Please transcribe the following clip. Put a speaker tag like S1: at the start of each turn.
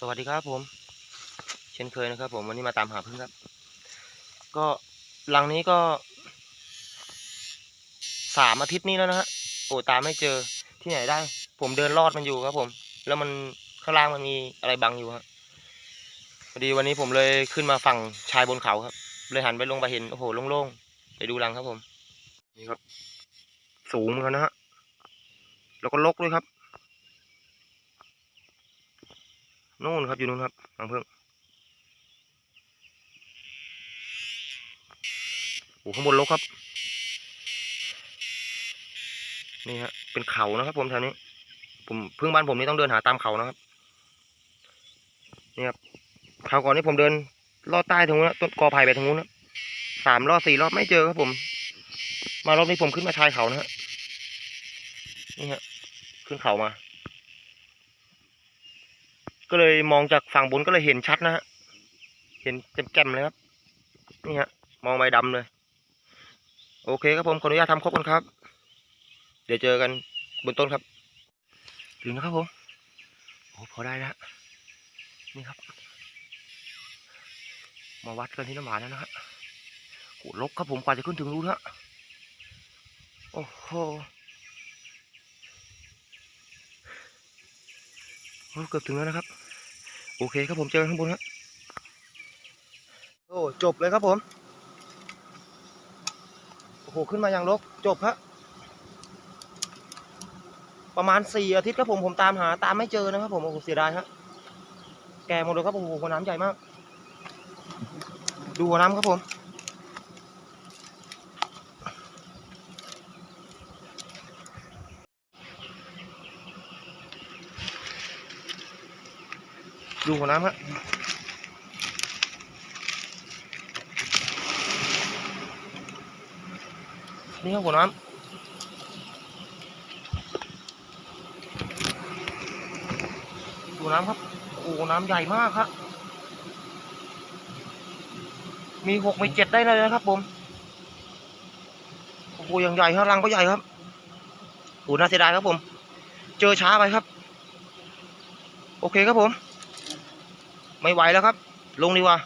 S1: สวัสดีครับผม เช่นเคยนะครับ ผมวันนี้มาตามหาพึ่งครับ ก็หลังนี้ก็สามอาทิตย์นี้แล้วนะฮะโอ้ตามไม่เจอที่ไหนได้ ผมเดินลอดมันอยู่ครับ ผม แล้วมันข้างล่างมันมีอะไรบังอยู่ฮะพอดีวันนี้ผมเลยขึ้นมาฝั่งชายบนเขาครับ เลยหันไปลงไปเห็นโอ้โหโล่งๆไปดูรังครับผม นี่ครับ สูงเหมือนกันนะฮะแล้วก็ลกด้วยครับ นู่นครับอยู่นู่นครับรังพึ่งโอ้ข้างบนลกครับ นี่ฮะเป็นเขานะครับ ผมแถวนี้ ผมพึ่งบ้านผมนี่ต้องเดินหาตามเขานะครับนี่ครับคราวก่อนนี่ผมเดินลอดใต้ทางนู้นต้นกอไผ่ไปทางนู้นนะสามรอบสี่รอบไม่เจอครับผม มารอบนี้ผมขึ้นมาชายเขานะฮะนี่ฮะขึ้นเขามา ก็เลยมองจากฝั่งบนก็เลยเห็นชัดนะฮะ เห็นแจ่มๆเลยครับ นี่ฮะ มองใบดำเลย โอเคครับผมขออนุญาตทำครบกันครับ เดี๋ยวเจอกันบนต้นครับ ถึงนะครับผม โอ้พอได้แล้วฮะนี่ครับ มาวัดกันที่น้ำหวานแล้วนะฮะโหลกครับผมกว่าจะขึ้นถึงรูนะฮะโอ้โหโอ้ เกือบถึงแล้วนะครับ โอเคครับผมเจอกันข้างบนครับโอ้จบเลยครับผม โอ้โหขึ้นมาอย่างลกจบฮะประมาณสี่อาทิตย์ครับผมผมตามหาตามไม่เจอนะครับผมโอ้โหเสียดายฮะแก่หมดเลยครับโอ้โหหัวน้ำใหญ่มาก ดูหัวน้ำครับผม ดูหัวน้ำฮะนี่ครับหัวน้ำดูน้ำครับ โอ้น้ำใหญ่มากครับ มีหกมีเจ็ดได้เลยนะครับ ผม โอ้โหย่างใหญ่ครับรังก็ใหญ่ครับโอ้น่าเสียดายครับผม เจอช้าไปครับ โอเคครับผม ไม่ไหวแล้วครับ ลงดีกว่า